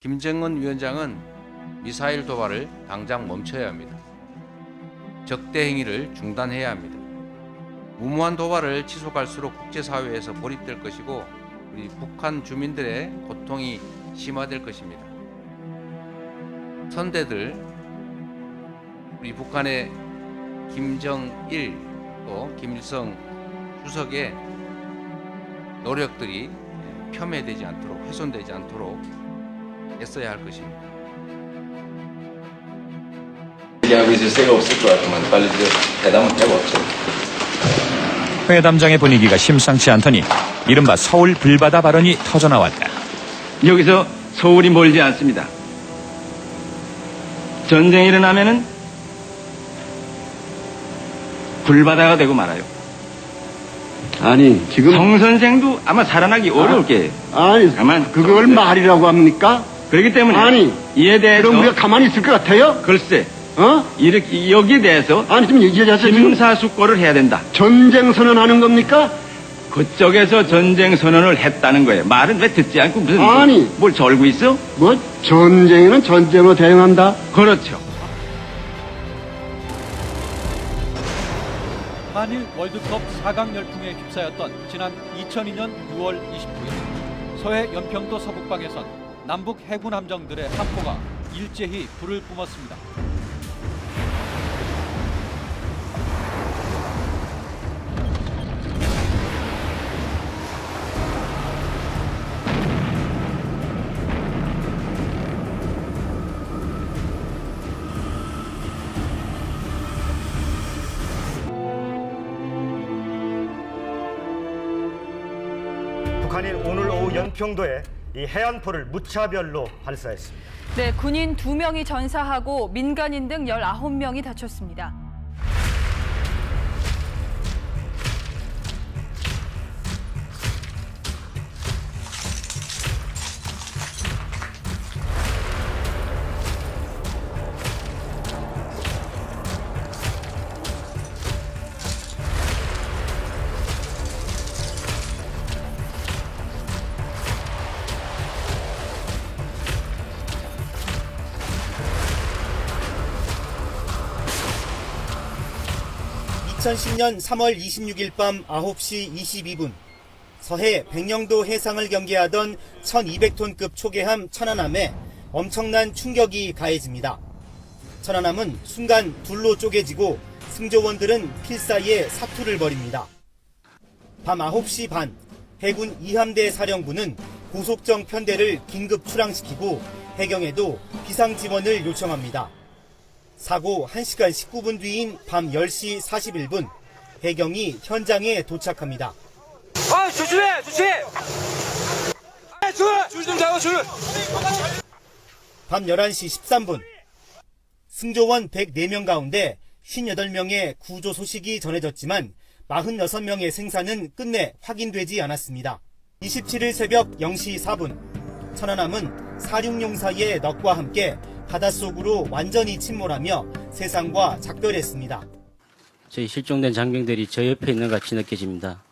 김정은 위원장은 미사일 도발을 당장 멈춰야 합니다. 적대 행위를 중단해야 합니다. 무모한 도발을 지속할수록 국제사회에서 고립될 것이고 우리 북한 주민들의 고통이 심화될 것입니다. 선대들 우리 북한의 김정일 또 김일성 주석의 노력들이 폄훼되지 않도록 훼손되지 않도록 애써야 할 것입니다. 얘기하고 있을 새가 없을 것 같으면 빨리 저 대담을 해보죠. 회담장의 분위기가 심상치 않더니 이른바 서울 불바다 발언이 터져나왔다. 여기서 서울이 멀지 않습니다. 전쟁이 일어나면은 불바다가 되고 말아요. 아니 지금 성 선생도 아마 살아나기 어려울 게예요. 아니 가만 그걸 좀- 말이라고 합니까? 그렇기 때문에 아니, 이에 대해서 그럼 우리가 가만히 있을 것 같아요? 글쎄 어? 이렇게 여기에 대해서 아니 지금 지금 심사숙고를 해야 된다. 전쟁 선언하는 겁니까? 그쪽에서 전쟁 선언을 했다는 거예요. 말은 왜 듣지 않고 무슨 아니. 뭘 절고 있어? 뭐 전쟁에는 전쟁으로 대응한다. 그렇죠. 한일 월드컵 4강 열풍에 휩싸였던 지난 2002년 6월 29일 서해 연평도 서북방에선 남북 해군 함정들의 함포가 일제히 불을 뿜었습니다. 연평도에 이 해안포를 무차별로 발사했습니다. 네, 군인 2명이 전사하고 민간인 등 19명이 다쳤습니다. (2010년 3월 26일) 밤 (9시 22분) 서해 백령도 해상을 경계하던 (1200톤급) 초계함 천안함에 엄청난 충격이 가해집니다 천안함은 순간 둘로 쪼개지고 승조원들은 필사이에 사투를 벌입니다 밤 9시 반 해군 2함대 사령부는 고속정 편대를 긴급 출항시키고 해경에도 비상 지원을 요청합니다. 사고 1시간 19분 뒤인 밤 10시 41분 해경이 현장에 도착합니다. 아 조심해 조심해. 줄좀 잡아 줄. 밤 11시 13분 승조원 104명 가운데 58명의 구조 소식이 전해졌지만 46명의 생사는 끝내 확인되지 않았습니다. 27일 새벽 0시 4분 천안함은 사륙용사의 넋과 함께 바닷속으로 완전히 침몰하며 세상과 작별했습니다. 저희 실종된 장병들이 저 옆에 있는 것 같이 느껴집니다.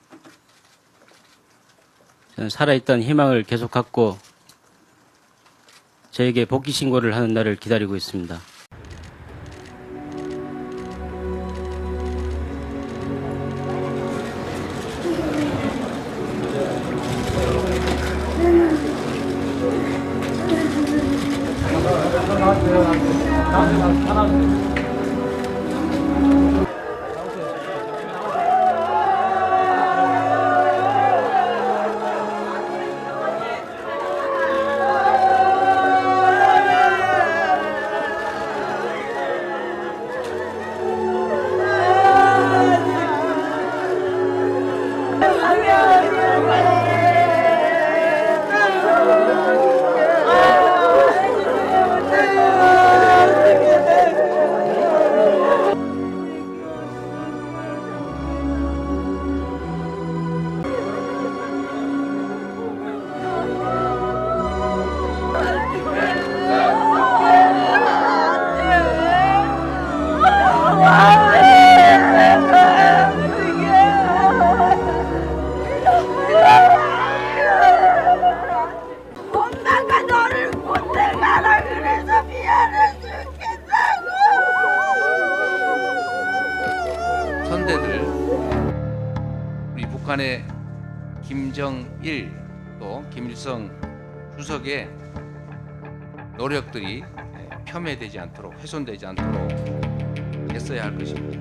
저는 살아있다는 희망을 계속 갖고 저에게 복귀 신고를 하는 날을 기다리고 있습니다. 하나 북한의 김정일 또 김일성 주석의 노력들이 예, 폄훼되지 않도록 훼손되지 않도록 했어야 할 것입니다.